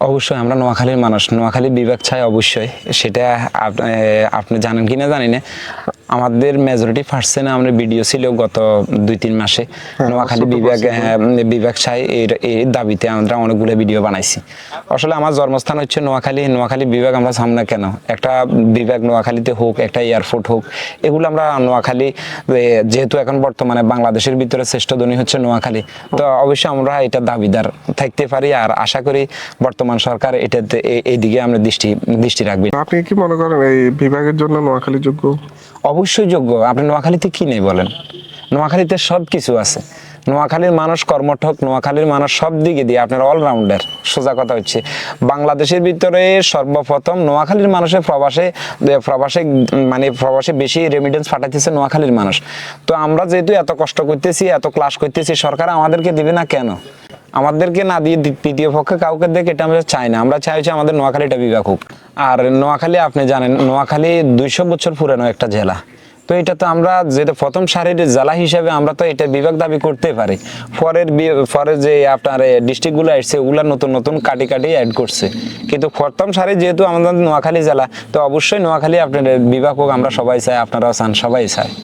অবশ্যই, আমরা নোয়াখালীর মানুষ। নোয়াখালী বিভাগ চাই অবশ্যই। সেটা আপ- আপনি জানেন কি না জানি না। আমাদের মেজরিটি পার্সেন্ট আমরা ভিডিও ছিল গত দুই তিন মাসে। নোয়াখালী বিভাগ হ্যাঁ, বিভাগ চাই এর এই দাবিতে আমরা অনেকগুলো ভিডিও বানাইছি। আসলে আমার জন্মস্থান হচ্ছে নোয়াখালী নোয়াখালী বিভাগ আমরা সামনে কেন? একটা বিভাগ নোয়াখালীতে হোক একটা এয়ারপোর্ট হোক এগুলো আমরা নোয়াখালী যেহেতু এখন বর্তমানে বাংলাদেশের ভিতরে শ্রেষ্ঠ ধনী হচ্ছে নোয়াখালী তো অবশ্যই আমরা এটা দাবিদার থাকতে পারি আর আশা করি বর্তমান সরকার এটাতে এইদিকে আমরা দৃষ্টি দৃষ্টি রাখবে। আপনি কি মনে করেন এই বিভাগের জন্য নোয়াখালী যোগ্য? অবশ্যই যোগ্য। আপনি নোয়াখালীতে কি নেই বলেন? নোয়াখালীতে সব কিছু আছে। নোয়াখালীর মানুষ কর্মঠক, নোয়াখালীর মানুষ সব দিকে দিয়ে আপনার অলরাউন্ডার সোজা কথা হচ্ছে, বাংলাদেশের ভিতরে সর্বপ্রথম নোয়াখালীর মানুষের প্রবাসে প্রবাসে মানে প্রবাসে বেশি রেমিডেন্স পাঠাইতেছে নোয়াখালীর মানুষ। তো আমরা যেহেতু এত কষ্ট করতেছি, এত ক্লাস করতেছি, সরকার আমাদেরকে দিবে না কেন? আমাদেরকে না দিয়ে তৃতীয় পক্ষে কাউকে দেখে, এটা আমরা চাই না। আমরা চাই হচ্ছে আমাদের নোয়াখালীটা বিভাগ হোক। আর নোয়াখালী, আপনি জানেন, নোয়াখালী দুইশো বছর পুরানো একটা জেলা। তো এটা তো আমরা যেটা প্রথম সারির জেলা হিসাবে আমরা তো এটা বিভাগ দাবি করতে পারি। পরের পরে যে আপনার ডিস্ট্রিক্টগুলো আসছে, ওগুলা নতুন নতুন কাটি কাটি অ্যাড করছে। কিন্তু প্রথম সারি যেহেতু আমাদের নোয়াখালী জেলা, তো অবশ্যই নোয়াখালী আপনার বিভাগ হোক, আমরা সবাই চাই, আপনারাও চান, সবাই চায়।